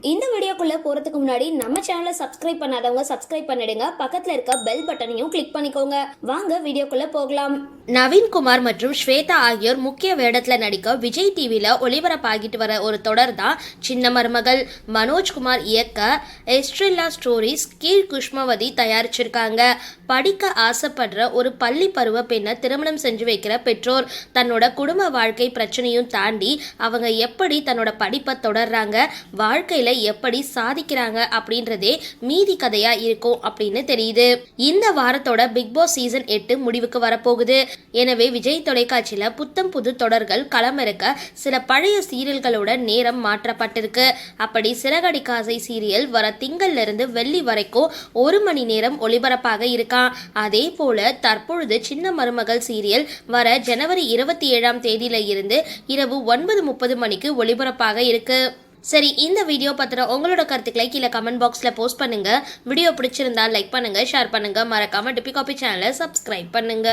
இந்த வீடியோக்குள்ளே போகிறதுக்கு முன்னாடி நம்ம சேனலை சப்ஸ்கிரைப் பண்ணாதவங்க சப்ஸ்கிரைப் பண்ணிடுங்க. பக்கத்தில் இருக்க பெல் பட்டனையும் கிளிக் பண்ணிக்கோங்க. வாங்க வீடியோக்குள்ளே போகலாம். நவீன்குமார் மற்றும் ஸ்வேதா ஆகியோர் முக்கிய வேடத்தில் நடிக்க விஜய் டிவியில் ஒளிபரப்பாகிட்டு வர ஒரு தொடர் தான் சின்ன மருமகள். மனோஜ்குமார் இயக்க எஸ்ட்ரில்லா ஸ்டோரிஸ் கீழ் குஷ்மவதி தயாரிச்சிருக்காங்க. படிக்க ஆசைப்படுற ஒரு பள்ளி பருவ பெண்ணை திருமணம் செஞ்சு வைக்கிற பெற்றோர். தன்னோட குடும்ப வாழ்க்கை பிரச்சனையும் தாண்டி அவங்க எப்படி தன்னோட படிப்பை தொடர்றாங்க? வாழ்க்கையில் எப்படி சாதிக்கிறாங்க அப்படின்றதே மீதி கதையா இருக்கும் அப்படின்னு தெரியுது. இந்த வாரத்தோட பிக் பாஸ் சீசன் எட்டு முடிவுக்கு வரப்போகுது. எனவே விஜய் தொலைக்காட்சியில புத்தம் புது தொடர்கள் களமிறக்க சில பழைய சீரியல்களோட நேரம் மாற்றப்பட்டிருக்கு. அப்படி சிறகடிக்காசை சீரியல் வர திங்கள்ல இருந்து வெள்ளி வரைக்கும் ஒரு மணி நேரம் ஒளிபரப்பாக இருக்கான். அதே போல தற்பொழுது சின்ன மருமகள் சீரியல் வர ஜனவரி இருபத்தி ஏழாம் தேதியில இருந்து இரவு ஒன்பது முப்பது மணிக்கு ஒளிபரப்பாக இருக்கு. சரி இந்த வீடியோ பத்திர உங்களோட கருத்துக்களை கீழே கமெண்ட் பாக்ஸில் போஸ்ட் பண்ணுங்க. வீடியோ பிடிச்சிருந்தா லைக் பண்ணுங்க ஷேர் பண்ணுங்க. மறக்காம டிபி காபி சேனலை சப்ஸ்கிரைப் பண்ணுங்க.